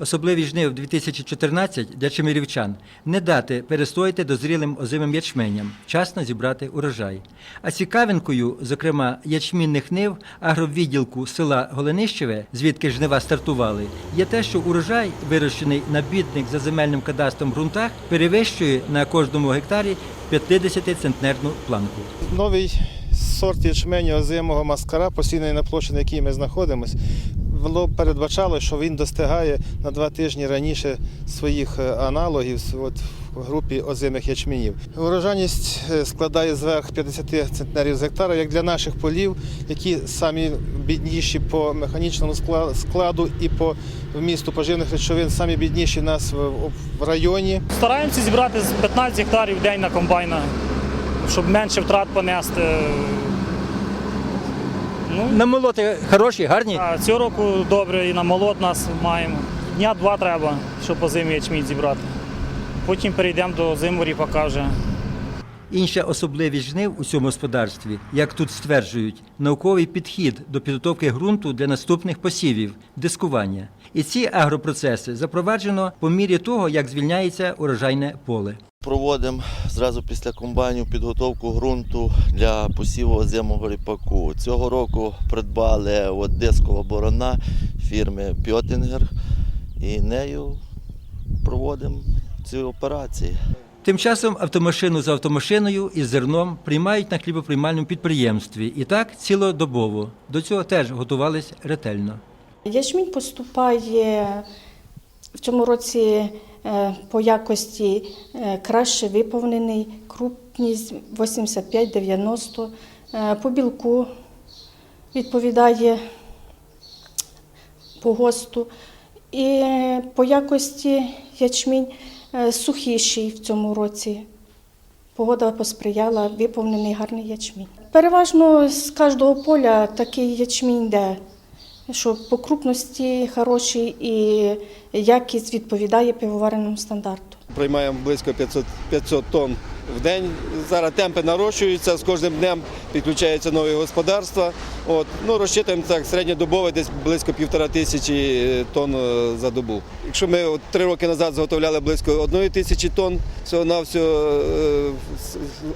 Особливі жнив 2014 для чемерівчан не дати перестояти дозрілим озимим ячменям, вчасно зібрати урожай. А цікавинкою, зокрема, ячмінних нив агровідділку села Голенищеве, звідки жнива стартували, є те, що урожай, вирощений на бідних за земельним кадастром ґрунтах, перевищує на кожному гектарі 50-центнерну планку. Новий сорт ячменю озимого маскара, постійно на площі, на якій ми знаходимося, воно передбачало, що він достигає на два тижні раніше своїх е, аналогів от, в групі озимих ячменів. Урожайність е, складає зверх 50 центнерів з гектара, як для наших полів, які самі бідніші по механічному скла- складу і по вмісту поживних речовин, самі бідніші в нас в, районі. Стараємося зібрати з 15 гектарів в день на комбайна, щоб менше втрат понести. Ну, Намолоти хороші, гарні. а цього року добре і на молот нас маємо. Дня два треба, щоб по зимі ячмінь зібрати. Потім перейдемо до зиморі, покаже. Інша особливість жнив у цьому господарстві, як тут стверджують, науковий підхід до підготовки ґрунту для наступних посівів дискування. І ці агропроцеси запроваджено по мірі того, як звільняється урожайне поле. Проводимо зразу після комбайнів підготовку ґрунту для посіву озимого ріпаку. Цього року придбали от дискова борона фірми Пьотінгер і нею проводимо ці операції. Тим часом автомашину за автомашиною із зерном приймають на хлібоприймальному підприємстві. І так цілодобово. До цього теж готувались ретельно. Ячмінь поступає в цьому році по якості е, краще виповнений, крупність 85-90, е, по білку відповідає по госту. І е, по якості ячмінь е, сухіший в цьому році. Погода посприяла, виповнений гарний ячмінь. Переважно з кожного поля такий ячмінь йде, що по крупності хороший і якість відповідає пивовареному стандарту. приймаємо близько 500, 500 тонн в день. Зараз темпи нарощуються, з кожним днем підключаються нові господарства. От, ну, розчитуємо так, середньодобово десь близько півтора тисячі е, тонн е, за добу. Якщо ми от, три роки назад заготовляли близько одної тисячі тонн всього навсього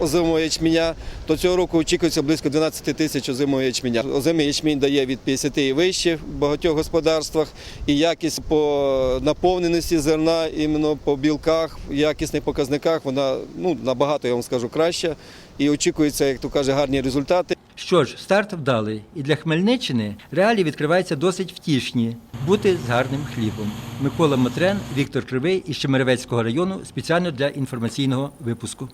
озимого ячменя, то цього року очікується близько 12 тисяч озимого ячменя. Озимий ячмінь дає від 50 і вище в багатьох господарствах, і якість по наповненості зерна, іменно по білках, якісних показниках, вона ну, набагато, я вам скажу, краще І очікується, як то каже, гарні результати. Що ж, старт вдалий. І для Хмельниччини реалії відкриваються досить втішні бути з гарним хлібом. Микола Матрен, Віктор Кривий із Чемеревецького району спеціально для інформаційного випуску.